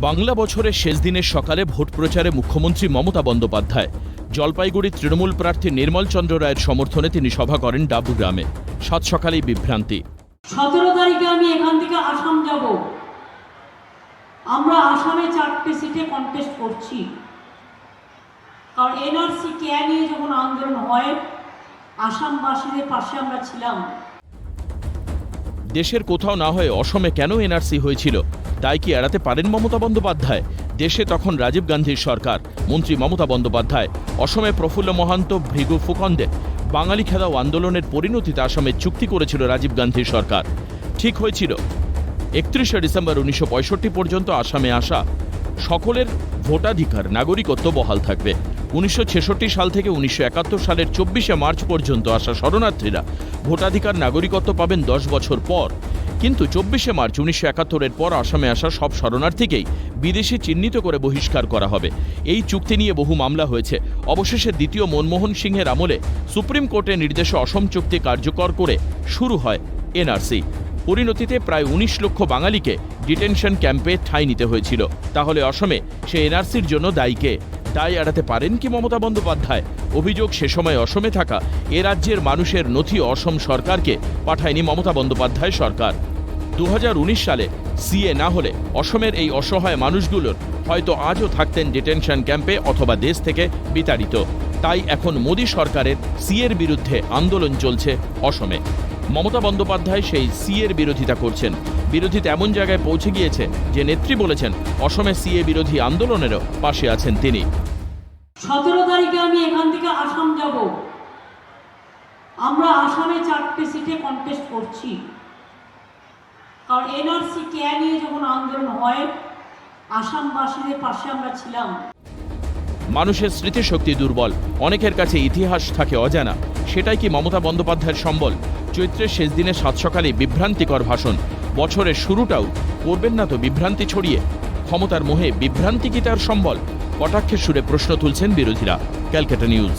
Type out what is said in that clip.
বাংলা বছরের শেষ দিনের সকালে ভোট প্রচারে মুখ্যমন্ত্রী মমতা বন্দ্যোপাধ্যায়। জলপাইগুড়ি তৃণমূল প্রার্থী নির্মল চন্দ্র রায়ের সমর্থনে তিনি সভা করেন ডাবুগ্রামে সাত সকালেই বিভ্রান্তি। সতেরো তারিখে আমি এখান থেকে আসাম যাব। আমরা আসামে চারটে সিটে কন্টেস্ট করছি। কারণ এনআরসি কে নিয়ে যখন আন্দোলন হয় আসামবাসীদের পাশে আমরা ছিলাম। দেশের কোথাও না হয়ে অসমে কেন এনআরসি হয়েছিল? তাই কি এড়াতে পারেন মমতা বন্দ্যোপাধ্যায়? দেশে তখন রাজীব গান্ধীর সরকার। মন্ত্রী মমতা বন্দ্যোপাধ্যায়, অসমে প্রফুল্ল মহান্ত, ভৃগু ফুকন্দে। বাঙালি খেলাও আন্দোলনের পরিণতিতে আসামে চুক্তি করেছিল রাজীব গান্ধীর সরকার। ঠিক হয়েছিল। একত্রিশে ডিসেম্বর উনিশশো পঁয়ষট্টি পর্যন্ত আসামে আসা সকলের ভোটাধিকার, নাগরিকত্ব বহাল থাকবে। উনিশশো ছেষট্টি সাল থেকে উনিশশো একাত্তর সালের চব্বিশে মার্চ পর্যন্ত আসা শরণার্থীরা ভোটাধিকার, নাগরিকত্ব পাবেন দশ বছর পর। কিন্তু চব্বিশে মার্চ উনিশশো একাত্তরের পর আসামে আসা সব শরণার্থীকেই বিদেশে চিহ্নিত করে বহিষ্কার করা হবে। এই চুক্তি নিয়ে বহু মামলা হয়েছে। অবশেষে দ্বিতীয় মনমোহন সিংহের আমলে সুপ্রিম কোর্টের নির্দেশে অসম চুক্তি কার্যকর করে শুরু হয় এনআরসি। পরিণতিতে প্রায় উনিশ লক্ষ বাঙালিকে ডিটেনশন ক্যাম্পে ঠাঁই নিতে হয়েছিল। তাহলে অসমে সে এনআরসির জন্য দায়ীকে দায় এড়াতে পারেন কি মমতা বন্দ্যোপাধ্যায়? অভিযোগ সে সময় অসমে থাকা এ রাজ্যের মানুষের নথি অসম সরকারকে পাঠায়নি মমতা বন্দ্যোপাধ্যায় সরকার। দু হাজার উনিশ সালে সিএ না হলে অসমের এই অসহায় মানুষগুলোর হয়তো আজও থাকতেন ডিটেনশন ক্যাম্পে অথবা দেশ থেকে বিতাড়িত। তাই এখন মোদী সরকারের সিএর বিরুদ্ধে আন্দোলন চলছে অসমে। মমতা বন্দ্যোপাধ্যায় সেই সিএর বিরোধিতা করছেন। বিরোধিতা এমন জায়গায় পৌঁছে গিয়েছে যে নেত্রী বলেছেন অসমে সিএ বিরোধী আন্দোলনেরও পাশে আছেন তিনি। সতেরো তারিখে আমি এখান থেকে আসাম যাব। আমরা আসামে চারটে সিটে কন্টেস্ট করছি। কারণ এনআরসি কে নিয়ে যখন আন্দোলন হয়, আসামবাসীদের পাশে আমরা ছিলাম। মানুষের স্মৃতিশক্তি দুর্বল। অনেকের কাছে ইতিহাস থাকে অজানা। সেটাই কি মমতা বন্দ্যোপাধ্যায়ের সম্বল? চৈত্রের শেষ দিনে সাত সকালে বিভ্রান্তিকর ভাষণ। বছরের শুরুটাও করবেন না তো বিভ্রান্তি ছড়িয়ে। ক্ষমতার মোহে বিভ্রান্তি কি তার সম্বল? কটাক্ষের সুরে প্রশ্ন তুলছেন বিরোধীরা। ক্যালকাটা নিউজ।